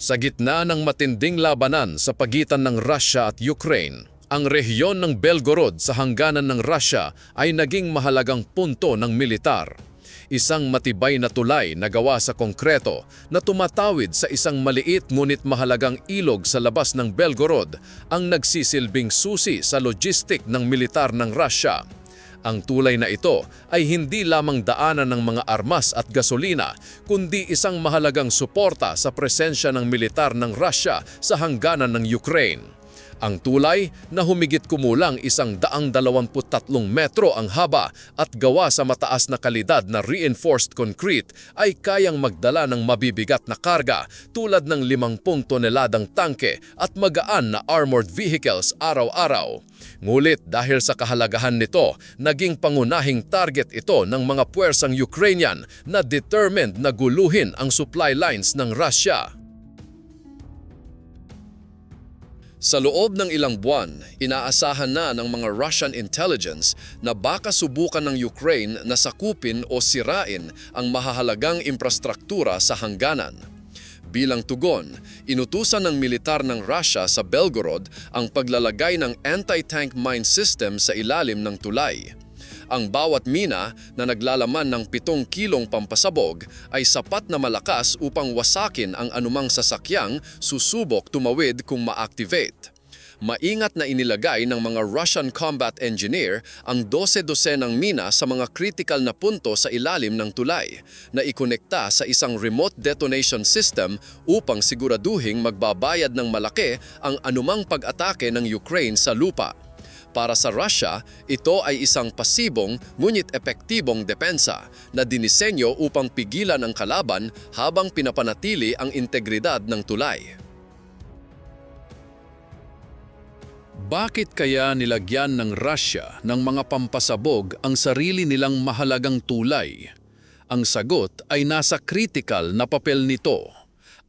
Sa gitna ng matinding labanan sa pagitan ng Russia at Ukraine, ang rehiyon ng Belgorod sa hangganan ng Russia ay naging mahalagang punto ng militar. Isang matibay na tulay na gawa sa konkreto na tumatawid sa isang maliit ngunit mahalagang ilog sa labas ng Belgorod ang nagsisilbing susi sa logistik ng militar ng Russia. Ang tulay na ito ay hindi lamang daanan ng mga armas at gasolina, kundi isang mahalagang suporta sa presensya ng militar ng Russia sa hangganan ng Ukraine. Ang tulay na humigit kumulang isang daang dalawamput tatlong metro ang haba at gawa sa mataas na kalidad na reinforced concrete ay kayang magdala ng mabibigat na karga tulad ng 50 toneladang tangke at magaan na armored vehicles araw-araw. Ngulit dahil sa kahalagahan nito, naging pangunahing target ito ng mga puwersang Ukrainian na determined na guluhin ang supply lines ng Russia. Sa loob ng ilang buwan, inaasahan na ng mga Russian intelligence na baka subukan ng Ukraine na sakupin o sirain ang mahahalagang infrastruktura sa hangganan. Bilang tugon, inutusan ng militar ng Russia sa Belgorod ang paglalagay ng anti-tank mine system sa ilalim ng tulay. Ang bawat mina na naglalaman ng pitong kilong pampasabog ay sapat na malakas upang wasakin ang anumang sasakyang susubok tumawid kung ma-activate. Maingat na inilagay ng mga Russian combat engineer ang 12 ng mina sa mga critical na punto sa ilalim ng tulay na ikonekta sa isang remote detonation system upang siguraduhing magbabayad ng malaki ang anumang pag-atake ng Ukraine sa lupa. Para sa Russia, ito ay isang pasibong ngunit epektibong depensa na dinisenyo upang pigilan ang kalaban habang pinapanatili ang integridad ng tulay. Bakit kaya nilagyan ng Russia ng mga pampasabog ang sarili nilang mahalagang tulay? Ang sagot ay nasa critical na papel nito.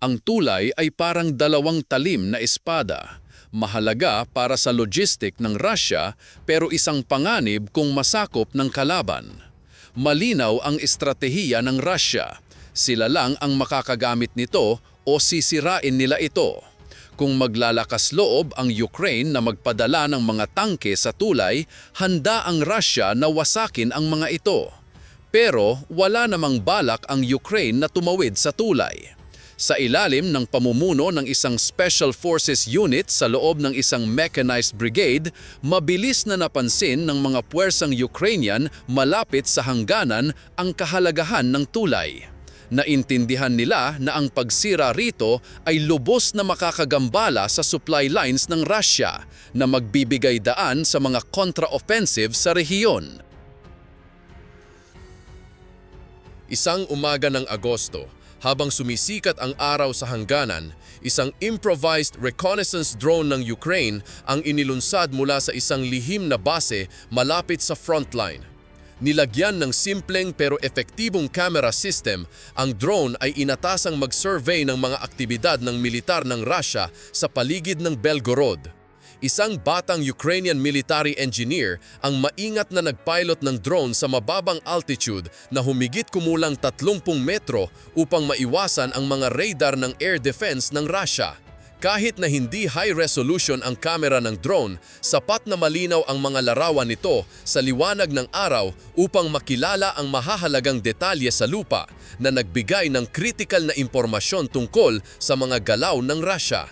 Ang tulay ay parang dalawang talim na espada mahalaga para sa logistic ng Russia pero isang panganib kung masakop ng kalaban. Malinaw ang estratehiya ng Russia. Sila lang ang makakagamit nito o sisirain nila ito. Kung maglalakas loob ang Ukraine na magpadala ng mga tangke sa tulay, handa ang Russia na wasakin ang mga ito. Pero wala namang balak ang Ukraine na tumawid sa tulay sa ilalim ng pamumuno ng isang Special Forces Unit sa loob ng isang mechanized brigade, mabilis na napansin ng mga puwersang Ukrainian malapit sa hangganan ang kahalagahan ng tulay. Naintindihan nila na ang pagsira rito ay lubos na makakagambala sa supply lines ng Russia na magbibigay daan sa mga contra-offensive sa rehiyon. Isang umaga ng Agosto, habang sumisikat ang araw sa hangganan, isang improvised reconnaissance drone ng Ukraine ang inilunsad mula sa isang lihim na base malapit sa frontline. Nilagyan ng simpleng pero epektibong camera system, ang drone ay inatasang mag-survey ng mga aktibidad ng militar ng Russia sa paligid ng Belgorod isang batang Ukrainian military engineer ang maingat na nagpilot ng drone sa mababang altitude na humigit kumulang 30 metro upang maiwasan ang mga radar ng air defense ng Russia. Kahit na hindi high resolution ang kamera ng drone, sapat na malinaw ang mga larawan nito sa liwanag ng araw upang makilala ang mahahalagang detalye sa lupa na nagbigay ng critical na impormasyon tungkol sa mga galaw ng Russia.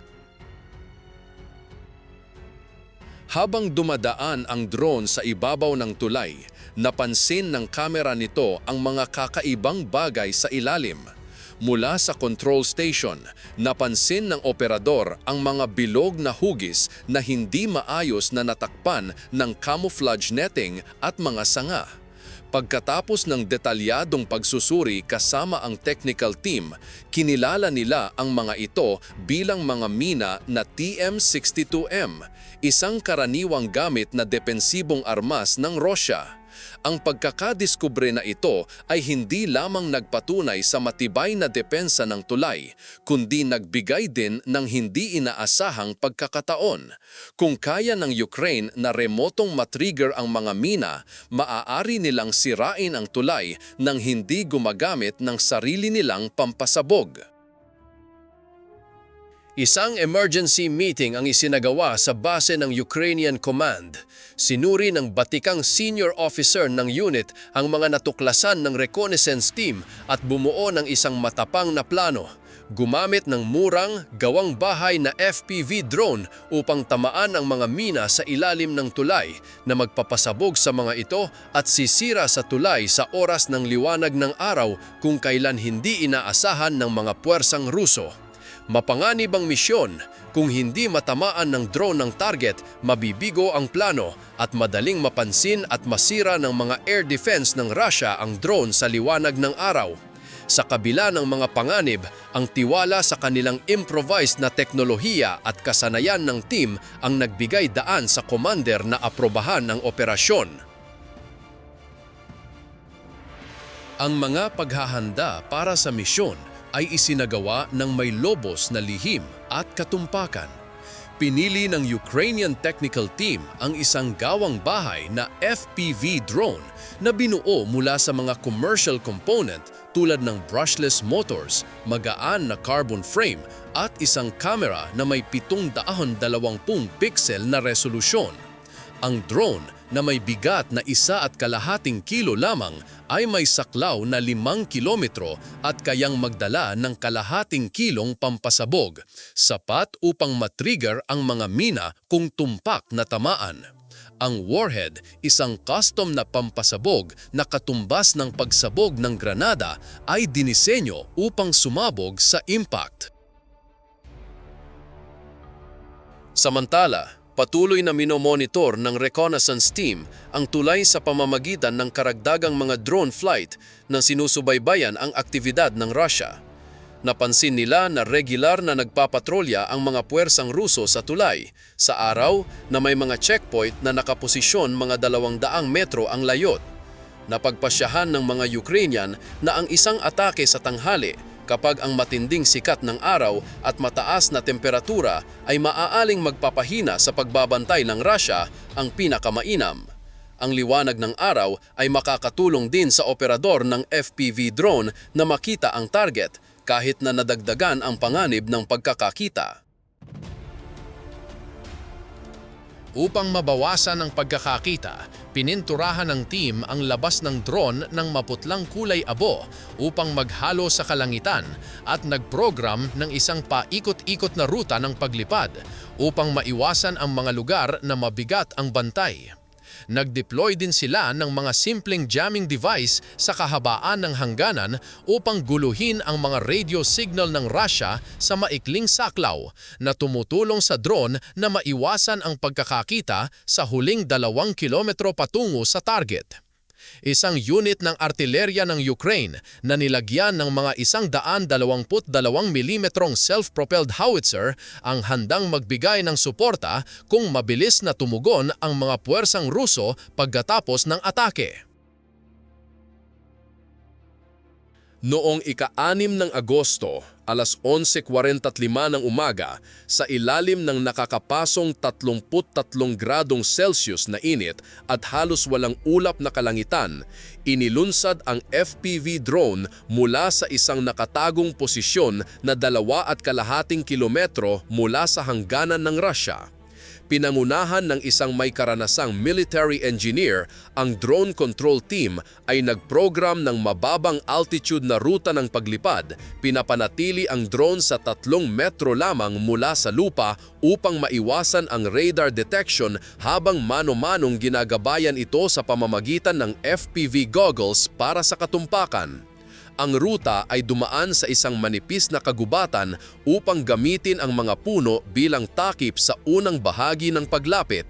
Habang dumadaan ang drone sa ibabaw ng tulay, napansin ng kamera nito ang mga kakaibang bagay sa ilalim. Mula sa control station, napansin ng operador ang mga bilog na hugis na hindi maayos na natakpan ng camouflage netting at mga sanga. Pagkatapos ng detalyadong pagsusuri kasama ang technical team, kinilala nila ang mga ito bilang mga mina na TM62M, isang karaniwang gamit na depensibong armas ng Russia. Ang pagkakadiskubre na ito ay hindi lamang nagpatunay sa matibay na depensa ng tulay, kundi nagbigay din ng hindi inaasahang pagkakataon. Kung kaya ng Ukraine na remotong matrigger ang mga mina, maaari nilang sirain ang tulay nang hindi gumagamit ng sarili nilang pampasabog. Isang emergency meeting ang isinagawa sa base ng Ukrainian Command. Sinuri ng batikang senior officer ng unit ang mga natuklasan ng reconnaissance team at bumuo ng isang matapang na plano. Gumamit ng murang, gawang bahay na FPV drone upang tamaan ang mga mina sa ilalim ng tulay na magpapasabog sa mga ito at sisira sa tulay sa oras ng liwanag ng araw kung kailan hindi inaasahan ng mga puwersang Ruso. Mapanganib ang misyon. Kung hindi matamaan ng drone ng target, mabibigo ang plano at madaling mapansin at masira ng mga air defense ng Russia ang drone sa liwanag ng araw. Sa kabila ng mga panganib, ang tiwala sa kanilang improvised na teknolohiya at kasanayan ng team ang nagbigay daan sa commander na aprobahan ang operasyon. Ang mga paghahanda para sa misyon ay isinagawa ng may lobos na lihim at katumpakan. Pinili ng Ukrainian technical team ang isang gawang bahay na FPV drone na binuo mula sa mga commercial component tulad ng brushless motors, magaan na carbon frame at isang camera na may 720 pixel na resolusyon. Ang drone na may bigat na isa at kalahating kilo lamang ay may saklaw na limang kilometro at kayang magdala ng kalahating kilong pampasabog, sapat upang matrigger ang mga mina kung tumpak na tamaan. Ang warhead, isang custom na pampasabog na katumbas ng pagsabog ng granada ay dinisenyo upang sumabog sa impact. Samantala, patuloy na minomonitor ng reconnaissance team ang tulay sa pamamagitan ng karagdagang mga drone flight na sinusubaybayan ang aktibidad ng Russia. Napansin nila na regular na nagpapatrolya ang mga puwersang Ruso sa tulay sa araw na may mga checkpoint na nakaposisyon mga dalawang daang metro ang layot. Napagpasyahan ng mga Ukrainian na ang isang atake sa tanghali kapag ang matinding sikat ng araw at mataas na temperatura ay maaaling magpapahina sa pagbabantay ng Russia ang pinakamainam. Ang liwanag ng araw ay makakatulong din sa operador ng FPV drone na makita ang target kahit na nadagdagan ang panganib ng pagkakakita. Upang mabawasan ang pagkakakita, pininturahan ng team ang labas ng drone ng maputlang kulay abo upang maghalo sa kalangitan at nagprogram ng isang paikot-ikot na ruta ng paglipad upang maiwasan ang mga lugar na mabigat ang bantay. Nag-deploy din sila ng mga simpleng jamming device sa kahabaan ng hangganan upang guluhin ang mga radio signal ng Russia sa maikling saklaw na tumutulong sa drone na maiwasan ang pagkakakita sa huling dalawang kilometro patungo sa target isang unit ng artilerya ng Ukraine na nilagyan ng mga isang daan dalawamput dalawang milimetrong self-propelled howitzer ang handang magbigay ng suporta kung mabilis na tumugon ang mga puwersang Ruso pagkatapos ng atake. Noong ika-6 ng Agosto, alas 11.45 ng umaga, sa ilalim ng nakakapasong 33 gradong Celsius na init at halos walang ulap na kalangitan, inilunsad ang FPV drone mula sa isang nakatagong posisyon na dalawa at kalahating kilometro mula sa hangganan ng Russia pinangunahan ng isang may karanasang military engineer, ang drone control team ay nagprogram ng mababang altitude na ruta ng paglipad, pinapanatili ang drone sa tatlong metro lamang mula sa lupa upang maiwasan ang radar detection habang mano-manong ginagabayan ito sa pamamagitan ng FPV goggles para sa katumpakan ang ruta ay dumaan sa isang manipis na kagubatan upang gamitin ang mga puno bilang takip sa unang bahagi ng paglapit.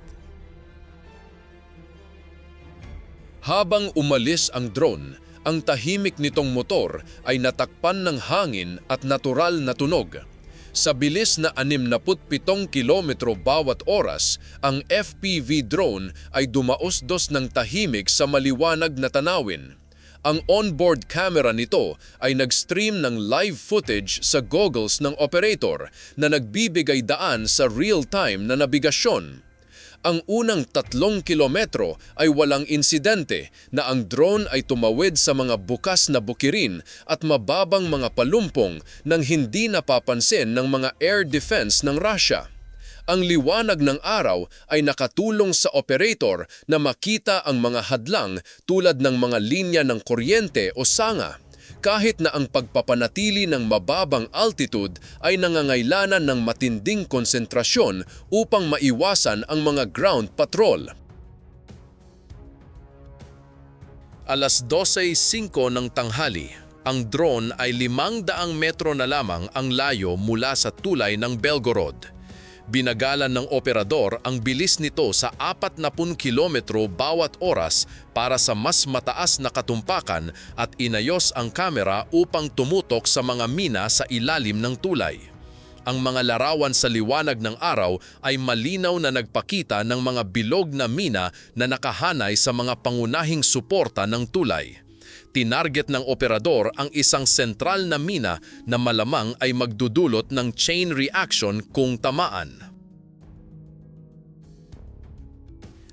Habang umalis ang drone, ang tahimik nitong motor ay natakpan ng hangin at natural na tunog. Sa bilis na 67 kilometro bawat oras, ang FPV drone ay dumaos-dos ng tahimik sa maliwanag na tanawin. Ang onboard camera nito ay nag-stream ng live footage sa goggles ng operator na nagbibigay daan sa real-time na nabigasyon. Ang unang tatlong kilometro ay walang insidente na ang drone ay tumawid sa mga bukas na bukirin at mababang mga palumpong nang hindi napapansin ng mga air defense ng Russia. Ang liwanag ng araw ay nakatulong sa operator na makita ang mga hadlang tulad ng mga linya ng kuryente o sanga kahit na ang pagpapanatili ng mababang altitude ay nangangailanan ng matinding konsentrasyon upang maiwasan ang mga ground patrol. Alas 12.05 ng tanghali, ang drone ay 500 metro na lamang ang layo mula sa tulay ng Belgorod. Binagalan ng operador ang bilis nito sa 40 kilometro bawat oras para sa mas mataas na katumpakan at inayos ang kamera upang tumutok sa mga mina sa ilalim ng tulay. Ang mga larawan sa liwanag ng araw ay malinaw na nagpakita ng mga bilog na mina na nakahanay sa mga pangunahing suporta ng tulay tinarget ng operador ang isang sentral na mina na malamang ay magdudulot ng chain reaction kung tamaan.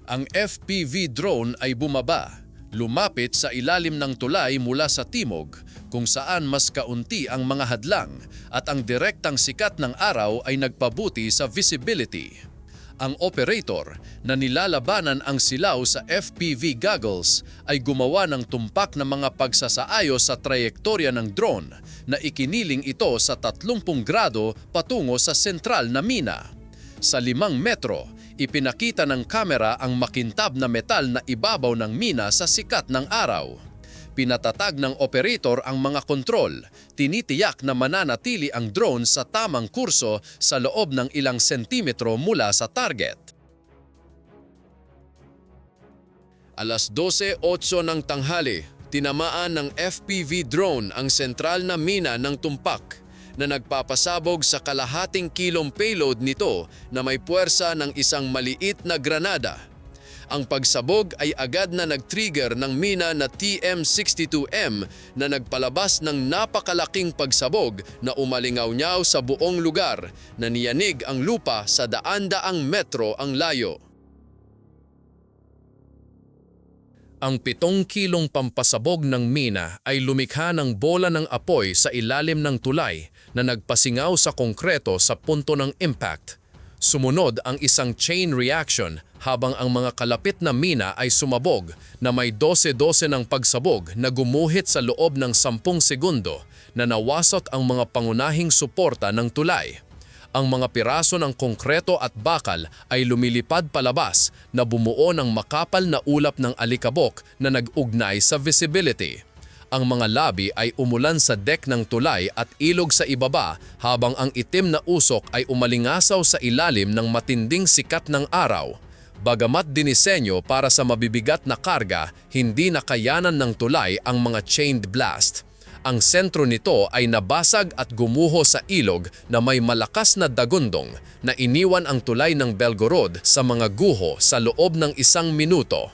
Ang FPV drone ay bumaba, lumapit sa ilalim ng tulay mula sa timog kung saan mas kaunti ang mga hadlang at ang direktang sikat ng araw ay nagpabuti sa visibility ang operator na nilalabanan ang silaw sa FPV goggles ay gumawa ng tumpak na mga pagsasaayos sa trayektorya ng drone na ikiniling ito sa 30 grado patungo sa sentral na mina. Sa limang metro, ipinakita ng kamera ang makintab na metal na ibabaw ng mina sa sikat ng araw. Pinatatag ng operator ang mga kontrol. Tinitiyak na mananatili ang drone sa tamang kurso sa loob ng ilang sentimetro mula sa target. Alas 12.08 ng tanghali, tinamaan ng FPV drone ang sentral na mina ng tumpak na nagpapasabog sa kalahating kilong payload nito na may puwersa ng isang maliit na granada ang pagsabog ay agad na nag-trigger ng mina na TM62M na nagpalabas ng napakalaking pagsabog na umalingaw-nyaw sa buong lugar na niyanig ang lupa sa daan-daang metro ang layo. Ang pitong kilong pampasabog ng mina ay lumikha ng bola ng apoy sa ilalim ng tulay na nagpasingaw sa konkreto sa punto ng impact. Sumunod ang isang chain reaction habang ang mga kalapit na mina ay sumabog na may 12-12 ng pagsabog na gumuhit sa loob ng 10 segundo na nawasot ang mga pangunahing suporta ng tulay. Ang mga piraso ng konkreto at bakal ay lumilipad palabas na bumuo ng makapal na ulap ng alikabok na nag-ugnay sa visibility. Ang mga labi ay umulan sa deck ng tulay at ilog sa ibaba habang ang itim na usok ay umalingasaw sa ilalim ng matinding sikat ng araw. Bagamat dinisenyo para sa mabibigat na karga, hindi nakayanan ng tulay ang mga chained blast. Ang sentro nito ay nabasag at gumuho sa ilog na may malakas na dagundong na iniwan ang tulay ng Belgorod sa mga guho sa loob ng isang minuto.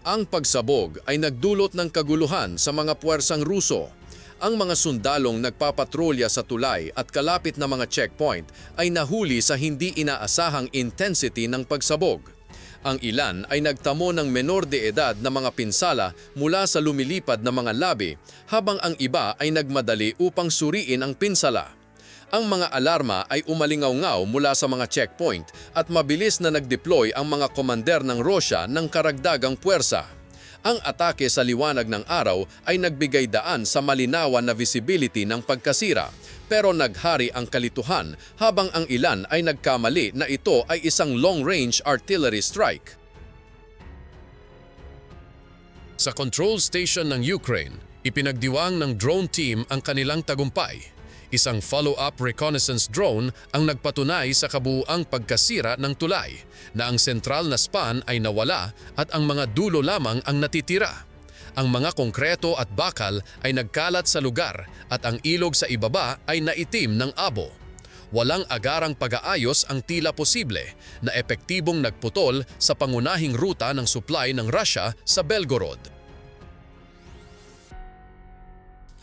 Ang pagsabog ay nagdulot ng kaguluhan sa mga puwersang Ruso. Ang mga sundalong nagpapatrolya sa tulay at kalapit na mga checkpoint ay nahuli sa hindi inaasahang intensity ng pagsabog. Ang ilan ay nagtamo ng menor de edad na mga pinsala mula sa lumilipad na mga labi habang ang iba ay nagmadali upang suriin ang pinsala. Ang mga alarma ay umalingaw-ngaw mula sa mga checkpoint at mabilis na nag-deploy ang mga komander ng Russia ng karagdagang puwersa. Ang atake sa liwanag ng araw ay nagbigay daan sa malinawan na visibility ng pagkasira pero naghari ang kalituhan habang ang ilan ay nagkamali na ito ay isang long-range artillery strike. Sa control station ng Ukraine, ipinagdiwang ng drone team ang kanilang tagumpay. Isang follow-up reconnaissance drone ang nagpatunay sa kabuuang pagkasira ng tulay na ang sentral na span ay nawala at ang mga dulo lamang ang natitira. Ang mga konkreto at bakal ay nagkalat sa lugar at ang ilog sa ibaba ay naitim ng abo. Walang agarang pag-aayos ang tila posible na epektibong nagputol sa pangunahing ruta ng supply ng Russia sa Belgorod.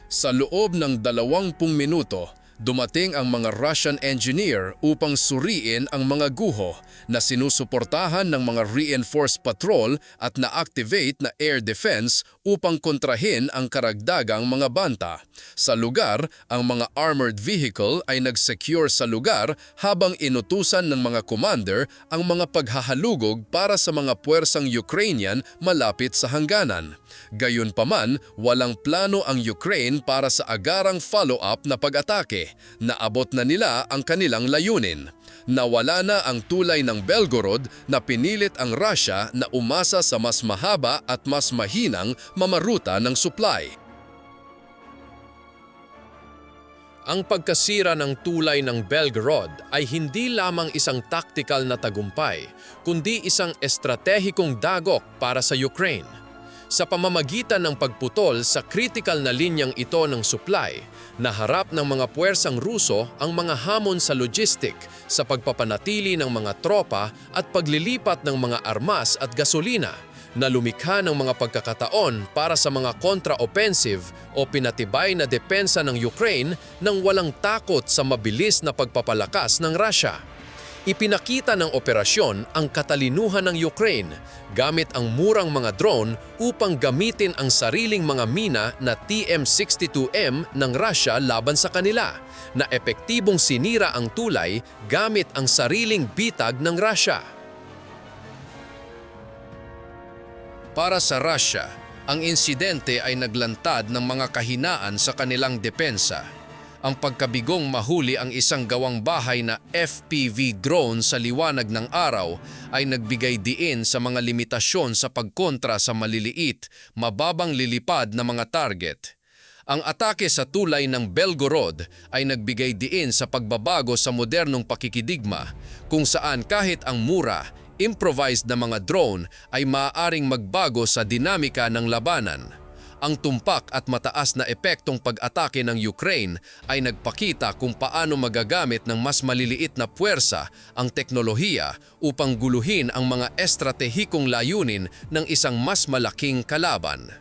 Sa loob ng 20 minuto, Dumating ang mga Russian engineer upang suriin ang mga guho na sinusuportahan ng mga reinforced patrol at na-activate na air defense upang kontrahin ang karagdagang mga banta. Sa lugar, ang mga armored vehicle ay nag-secure sa lugar habang inutusan ng mga commander ang mga paghahalugog para sa mga puwersang Ukrainian malapit sa hangganan. Gayunpaman, walang plano ang Ukraine para sa agarang follow-up na pag-atake. Naabot na nila ang kanilang layunin. Nawala na ang tulay ng Belgorod na pinilit ang Russia na umasa sa mas mahaba at mas mahinang mamaruta ng supply. Ang pagkasira ng tulay ng Belgorod ay hindi lamang isang taktikal na tagumpay, kundi isang estratehikong dagok para sa Ukraine. Sa pamamagitan ng pagputol sa critical na linyang ito ng supply, naharap ng mga puwersang Ruso ang mga hamon sa logistic sa pagpapanatili ng mga tropa at paglilipat ng mga armas at gasolina na lumikha ng mga pagkakataon para sa mga contra-offensive o pinatibay na depensa ng Ukraine nang walang takot sa mabilis na pagpapalakas ng Russia. Ipinakita ng operasyon ang katalinuhan ng Ukraine gamit ang murang mga drone upang gamitin ang sariling mga mina na TM-62M ng Russia laban sa kanila na epektibong sinira ang tulay gamit ang sariling bitag ng Russia. Para sa Russia, ang insidente ay naglantad ng mga kahinaan sa kanilang depensa. Ang pagkabigong mahuli ang isang gawang bahay na FPV drone sa liwanag ng araw ay nagbigay diin sa mga limitasyon sa pagkontra sa maliliit, mababang lilipad na mga target. Ang atake sa tulay ng Belgorod ay nagbigay diin sa pagbabago sa modernong pakikidigma kung saan kahit ang mura, improvised na mga drone ay maaaring magbago sa dinamika ng labanan. Ang tumpak at mataas na epektong pag-atake ng Ukraine ay nagpakita kung paano magagamit ng mas maliliit na puwersa ang teknolohiya upang guluhin ang mga estratehikong layunin ng isang mas malaking kalaban.